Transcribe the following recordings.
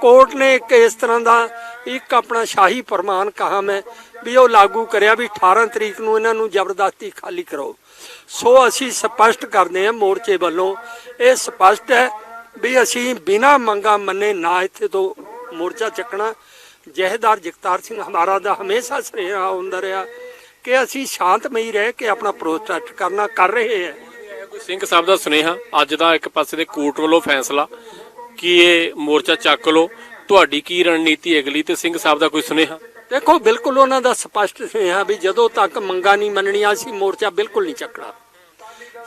Court ਨੇ ਇੱਕ ਇਸ ਤਰ੍ਹਾਂ ਦਾ ਇੱਕ ਆਪਣਾ ਸ਼ਾਹੀ ਫਰਮਾਨ ਕਹਾ ਮੈਂ ਵੀ ਉਹ ਲਾਗੂ ਕਰਿਆ ਵੀ 18 ਤਰੀਕ ਨੂੰ ਇਹਨਾਂ ਨੂੰ ਜ਼ਬਰਦਸਤੀ ਖਾਲੀ ਕਰੋ। ਸੋ ਅਸੀਂ ਸਪਸ਼ਟ ਕਰਦੇ ਹਾਂ ਮੋਰਚੇ ਵੱਲੋਂ, ਇਹ ਸਪਸ਼ਟ ਹੈ ਵੀ ਅਸੀਂ ਬਿਨਾਂ ਮੰਗਾ ਮੰਨੇ ਨਾ ਇੱਥੇ ਤੋਂ ਮੋਰਚਾ ਚੱਕਣਾ। ਜਹੇਦਾਰ ਜਗਤਾਰ ਸਿੰਘ ਹਮਾਰਾ ਦਾ ਹਮੇਸ਼ਾ ਸੁਨੇਹਾ ਹੁੰਦਾ ਰਿਹਾ ਕਿ ਅਸੀਂ ਸ਼ਾਂਤਮਈ ਰਹਿ ਕੇ ਆਪਣਾ ਪ੍ਰੋਟੈਸਟ ਕਰਨਾ ਕਰ ਰਹੇ ਹਾਂ। ਸਿੰਘ ਸਾਹਿਬ ਦਾ ਸੁਨੇਹਾ, ਅੱਜ ਦਾ ਇੱਕ ਪਾਸੇ ਦੇ ਕੋਰਟ ਵੱਲੋਂ ਫੈਸਲਾ ਕਿ ਇਹ ਮੋਰਚਾ ਚੱਕ ਲਓ। ਤੁਹਾਡੀ ਕੀ ਰਣਨੀਤੀ ਅਗਲੀ ਤੇ ਸਿੰਘ ਸਾਹਿਬ ਦਾ ਕੋਈ ਸੁਨੇਹਾ? ਦੇਖੋ ਬਿਲਕੁਲ ਉਹਨਾਂ ਦਾ ਸਪਸ਼ਟ ਸੁਨੇਹਾ ਵੀ ਜਦੋਂ ਤੱਕ ਮੰਗਾ ਨਹੀਂ ਮੰਨਣੀਆਂ ਅਸੀਂ ਮੋਰਚਾ ਬਿਲਕੁਲ ਨਹੀਂ ਚੱਕਣਾ।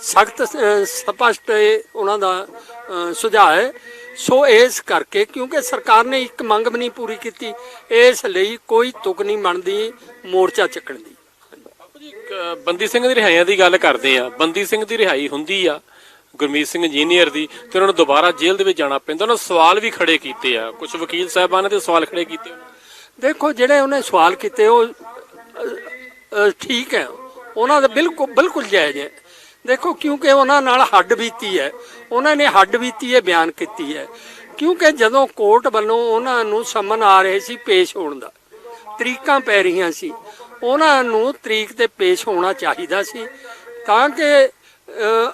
ਸਖਤ ਸਪਸ਼ਟ ਉਹਨਾਂ ਦਾ ਸੁਝਾਅ ਹੈ। ਸੋ ਇਸ ਕਰਕੇ ਕਿਉਂਕਿ ਸਰਕਾਰ ਨੇ ਇੱਕ ਮੰਗ ਵੀ ਨਹੀਂ ਪੂਰੀ ਕੀਤੀ ਇਸ ਲਈ ਕੋਈ ਤੁਕ ਨਹੀਂ ਬਣਦੀ ਮੋਰਚਾ ਚੱਕਣ ਦੀ। ਬੰਦੀ ਸਿੰਘ ਦੀ ਰਿਹਾਈਆਂ ਦੀ ਗੱਲ ਕਰਦੇ ਆ ਬੰਦੀ ਸਿੰਘ ਦੀ ਰਿਹਾਈ ਹੁੰਦੀ ਆ। ਗੁਰਮੀਤ ਸਿੰਘ ਇੰਜੀਨੀਅਰ ਦੀ ਤੇ ਉਹਨਾਂ ਨੂੰ ਦੁਬਾਰਾ ਜੇਲ੍ਹ ਦੇ ਵਿੱਚ ਜਾਣਾ ਪੈਂਦਾ। ਉਹਨਾਂ ਸਵਾਲ ਵੀ ਖੜੇ ਕੀਤੇ ਆ। ਕੁਝ ਵਕੀਲ ਸਾਹਿਬਾਨ ਨੇ ਤੇ ਸਵਾਲ ਖੜੇ ਕੀਤੇ। ਦੇਖੋ, ਜਿਹੜੇ ਉਹਨੇ ਸਵਾਲ ਕੀਤੇ, ਉਹ ਠੀਕ ਹੈ। ਉਹਨਾਂ ਦਾ ਬਿਲਕੁਲ ਬਿਲਕੁਲ ਜਾਇਜ਼ ਹੈ। ਦੇਖੋ, ਕਿਉਂਕਿ ਉਹਨਾਂ ਨਾਲ ਹੱਡ ਬੀਤੀ ਹੈ। ਉਹਨਾਂ ਨੇ ਹੱਡ ਬੀਤੀ ਹੈ, ਬਿਆਨ ਕੀਤੀ ਹੈ। ਕਿਉਂਕਿ ਜਦੋਂ ਕੋਰਟ ਵੱਲੋਂ ਉਹਨਾਂ ਨੂੰ ਸਮਨ ਆ ਰਹੇ ਸੀ ਪੇਸ਼ ਹੋਣ ਦਾ, ਤਰੀਕਾਂ ਪੈ ਰਹੀਆਂ ਸੀ, ਉਹਨਾਂ ਨੂੰ ਤਰੀਕ ਤੇ ਪੇਸ਼ ਹੋਣਾ ਚਾਹੀਦਾ ਸੀ। ਤਾਂ ਕਿ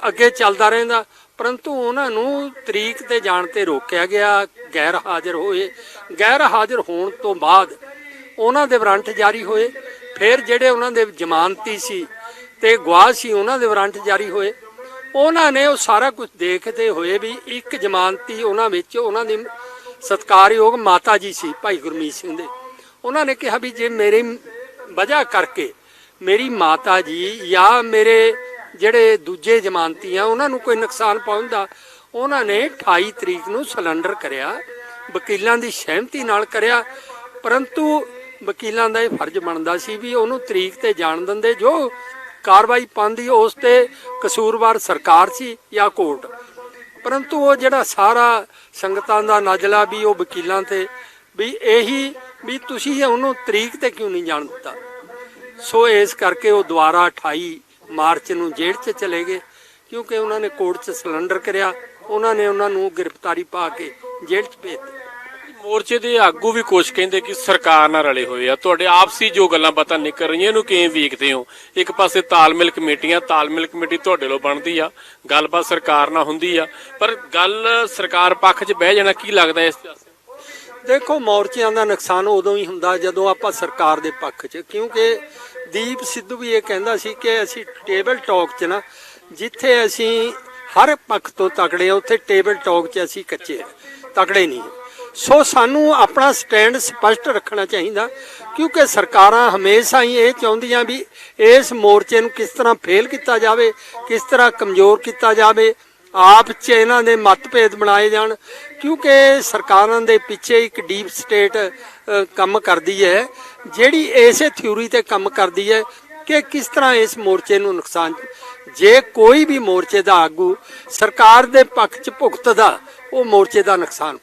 ਅੱਗੇ ਚੱਲਦਾ ਰਹਿੰਦਾ, ਪਰੰਤੂ ਉਹਨਾਂ ਨੂੰ ਤਰੀਕ ਤੇ ਜਾਣ ਤੇ ਰੋਕਿਆ ਗਿਆ, ਗੈਰ ਹਾਜ਼ਰ ਹੋਏ। ਗੈਰ ਹਾਜ਼ਰ ਹੋਣ ਤੋਂ ਬਾਅਦ ਉਹਨਾਂ ਦੇ ਵਾਰੰਟ ਜਾਰੀ ਹੋਏ, ਫਿਰ ਜਿਹੜੇ ਉਹਨਾਂ ਦੇ ਜ਼ਮਾਨਤੀ ਸੀ ਤੇ ਗਵਾਹ ਸੀ, ਉਹਨਾਂ ਦੇ ਵਾਰੰਟ ਜਾਰੀ ਹੋਏ। ਉਹਨਾਂ ਨੇ ਉਹ ਸਾਰਾ ਕੁਝ ਦੇਖਦੇ ਹੋਏ ਵੀ ਇੱਕ ਜ਼ਮਾਨਤੀ ਉਹਨਾਂ ਵਿੱਚ, ਉਹਨਾਂ ਦੀ ਸਤਕਾਰਯੋਗ ਮਾਤਾ ਜੀ ਸੀ, ਭਾਈ ਗੁਰਮੀਤ ਸਿੰਘ ਦੇ। ਉਹਨਾਂ ਨੇ ਕਿਹਾ ਵੀ ਜੇ ਮੇਰੀ ਵਜ੍ਹਾ ਕਰਕੇ ਮੇਰੀ ਮਾਤਾ ਜੀ ਜਾਂ ਮੇਰੇ ਜਿਹੜੇ ਦੂਜੇ ਜ਼ਮਾਨਤੀ ਆ, ਉਹਨਾਂ ਨੂੰ ਕੋਈ ਨੁਕਸਾਨ ਪਹੁੰਚਦਾ। ਉਹਨਾਂ ਨੇ 28 ਤਰੀਕ ਨੂੰ ਸਿਲੰਡਰ ਕਰਿਆ, ਵਕੀਲਾਂ ਦੀ ਸਹਿਮਤੀ ਨਾਲ ਕਰਿਆ, ਪਰੰਤੂ ਵਕੀਲਾਂ ਦਾ ਇਹ ਫਰਜ਼ ਬਣਦਾ ਸੀ ਵੀ ਉਹਨੂੰ ਤਰੀਕ ਤੇ ਜਾਣ ਦਿੰਦੇ, ਜੋ ਕਾਰਵਾਈ ਪਾਉਂਦੀ ਉਸ ਤੇ ਕਸੂਰਵਾਰ ਸਰਕਾਰ ਸੀ ਜਾਂ ਕੋਰਟ। ਪਰੰਤੂ ਉਹ ਜਿਹੜਾ ਸਾਰਾ ਸੰਗਤਾਂ ਦਾ ਨਜਲਾ ਵੀ ਉਹ ਵਕੀਲਾਂ ਤੇ, ਵੀ ਇਹੀ ਵੀ ਤੁਸੀਂ ਉਹਨੂੰ ਤਰੀਕ ਤੇ ਕਿਉਂ ਨਹੀਂ ਜਾਣ ਦਿੱਤਾ? ਸੋ ਇਸ ਕਰਕੇ ਉਹ ਦੁਬਾਰਾ 28 ਮਾਰਚ ਨੂੰ ਜੇਲ੍ਹ 'ਚ ਚਲੇ ਗਏ। ਕਿਉਂਕਿ ਉਹਨਾਂ ਨੇ ਕੋਰਟ 'ਚ ਸਿਲੰਡਰ ਕਰਿਆ, ਉਹਨਾਂ ਨੇ ਉਹਨਾਂ ਨੂੰ ਗ੍ਰਿਫਤਾਰੀ ਪਾ ਕੇ ਜੇਲ੍ਹ 'ਚ ਭੇਜ ਦਿੱਤਾ। ਮੋਰਚੇ ਦੇ ਆਗੂ ਵੀ ਕੁਝ ਕਹਿੰਦੇ ਕਿ ਸਰਕਾਰ ਨਾਲ ਰਲੇ ਹੋਏ ਆ। ਤੁਹਾਡੇ ਆਪਸੀ ਜੋ ਗੱਲਾਂ ਬਾਤਾਂ ਨਿਕਲ ਰਹੀਆਂ, ਇਹਨੂੰ ਕਿਵੇਂ ਵੇਖਦੇ ਹੋ? ਇੱਕ ਪਾਸੇ ਤਾਲਮੇਲ ਕਮੇਟੀਆਂ, ਤਾਲਮੇਲ ਕਮੇਟੀ ਤੁਹਾਡੇ ਲੋ ਬਣਦੀ ਆ। ਗੱਲਬਾਤ ਸਰਕਾਰ ਨਾਲ ਹੁੰਦੀ ਆ। ਪਰ ਗੱਲ ਸਰਕਾਰ ਪੱਖ 'ਚ ਬਹਿ ਜਾਣਾ, ਕੀ ਲੱਗਦਾ ਇਸ ਦੇਖੋ, ਮੋਰਚਿਆਂ ਦਾ ਨੁਕਸਾਨ ਉਦੋਂ ਹੀ ਹੁੰਦਾ ਜਦੋਂ ਆਪਾਂ ਸਰਕਾਰ ਦੇ ਪੱਖ 'ਚ, ਕਿਉਂਕਿ ਦੀਪ ਸਿੱਧੂ ਵੀ ਇਹ ਕਹਿੰਦਾ ਸੀ ਕਿ ਅਸੀਂ ਟੇਬਲ ਟਾਕ 'ਚ ਨਾ, ਜਿੱਥੇ ਅਸੀਂ ਹਰ ਪੱਖ ਤੋਂ ਤਕੜੇ ਆ ਉੱਥੇ ਟੇਬਲ ਟਾਕ 'ਚ ਅਸੀਂ ਕੱਚੇ ਆ ਤਕੜੇ ਨਹੀਂ ਸੋ ਸਾਨੂੰ ਆਪਣਾ ਸਟੈਂਡ ਸਪਸ਼ਟ ਰੱਖਣਾ ਚਾਹੀਦਾ, ਕਿਉਂਕਿ ਸਰਕਾਰਾਂ ਹਮੇਸ਼ਾ ਹੀ ਇਹ ਚਾਹੁੰਦੀਆਂ ਵੀ ਇਸ ਮੋਰਚੇ ਨੂੰ ਕਿਸ ਤਰ੍ਹਾਂ ਫੇਲ ਕੀਤਾ ਜਾਵੇ, ਕਿਸ ਤਰ੍ਹਾਂ ਕਮਜ਼ੋਰ ਕੀਤਾ ਜਾਵੇ, ਆਪ ਚ ਇਹਨਾਂ ਦੇ ਮਤਭੇਦ ਬਣਾਏ ਜਾਣ ਕਿਉਂਕਿ ਸਰਕਾਰਾਂ ਦੇ ਪਿੱਛੇ ਇੱਕ ਡੀਪ ਸਟੇਟ ਕੰਮ ਕਰਦੀ ਹੈ, ਜਿਹੜੀ ਇਸੇ ਥਿਊਰੀ ਤੇ ਕੰਮ ਕਰਦੀ ਹੈ ਕਿ ਕਿਸ ਤਰ੍ਹਾਂ ਇਸ ਮੋਰਚੇ ਨੂੰ ਨੁਕਸਾਨ ਜੇ ਕੋਈ ਵੀ ਮੋਰਚੇ ਦਾ ਆਗੂ ਸਰਕਾਰ ਦੇ ਪੱਖ ਚ ਭੁਗਤਦਾ, ਉਹ ਮੋਰਚੇ ਦਾ ਨੁਕਸਾਨ